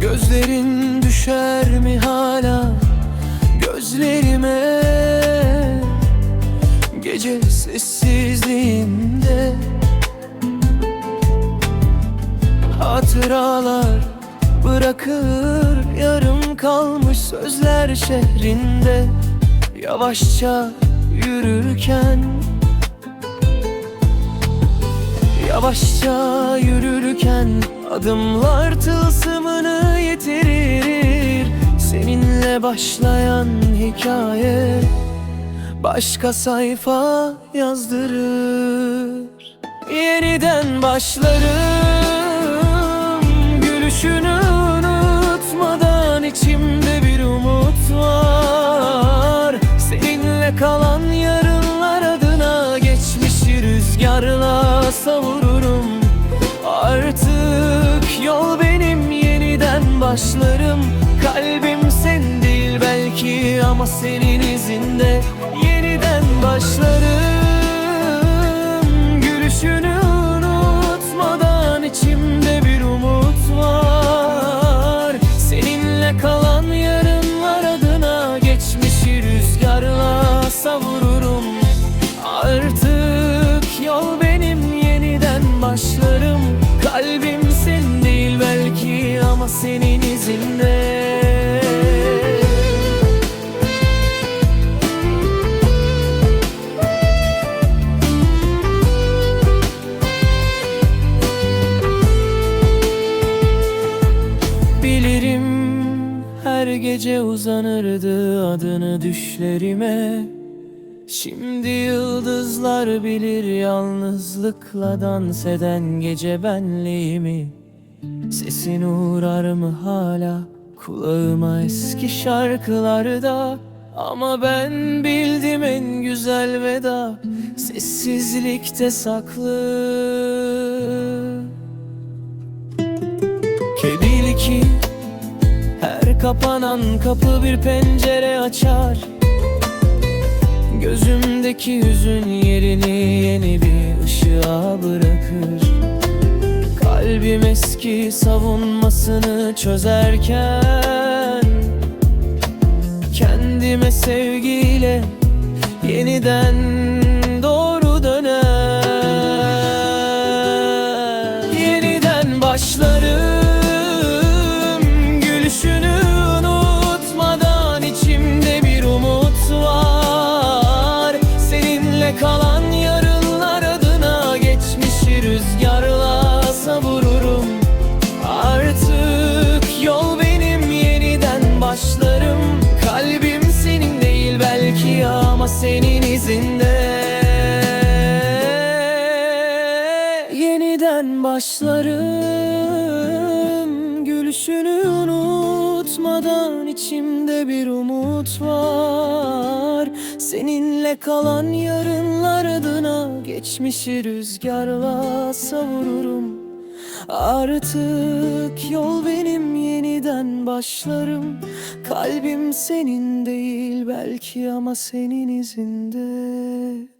Gözlerin düşer mi hala gözlerime? Gece sessizliğinde Hatıralar bırakır yarım kalmış sözler şehrinde Yavaşça yürürken Yavaşça yürürken adımlar tılsımını yitirir. Seninle başlayan hikaye başka sayfa yazdırır. Yeniden başlarım. Gülüşünü unutmadan içimde bir umut var. Seninle kalan yarınlar adına geçmişi rüzgarla savururum. Artık başlarım Kalbim sen değil belki ama senin izinde Yeniden başlarım. Gülüşünü unutmadan içimde bir umut var. Seninle kalan yarınlar adına geçmişi rüzgarla savururum ama senin izinde Bilirim her gece uzanırdı adını düşlerime. Şimdi yıldızlar bilir yalnızlıkla dans eden gece benliğimi Sesin uğrar mı hala? Kulağıma eski şarkılarda. Ama ben bildim en güzel veda. Sessizlikte saklı. Bil ki her kapanan kapı bir pencere açar. Gözümdeki hüzün yerini yeni bir ışığa bırakır Kalbim eski savunmasını çözerken Kendime sevgiyle yeniden doğru döner. Yeniden başlarım Gülüşünü unutmadan içimde bir umut var. Seninle kalan yarınlar adına geçmişi rüzgarla ama senin izinde. Yeniden başlarım Gülüşünü unutmadan içimde bir umut var. Seninle kalan yarınlar adına Geçmişi rüzgarla savururum Artık yol benim yeniden başlarım. Kalbim senin değil belki ama senin izinde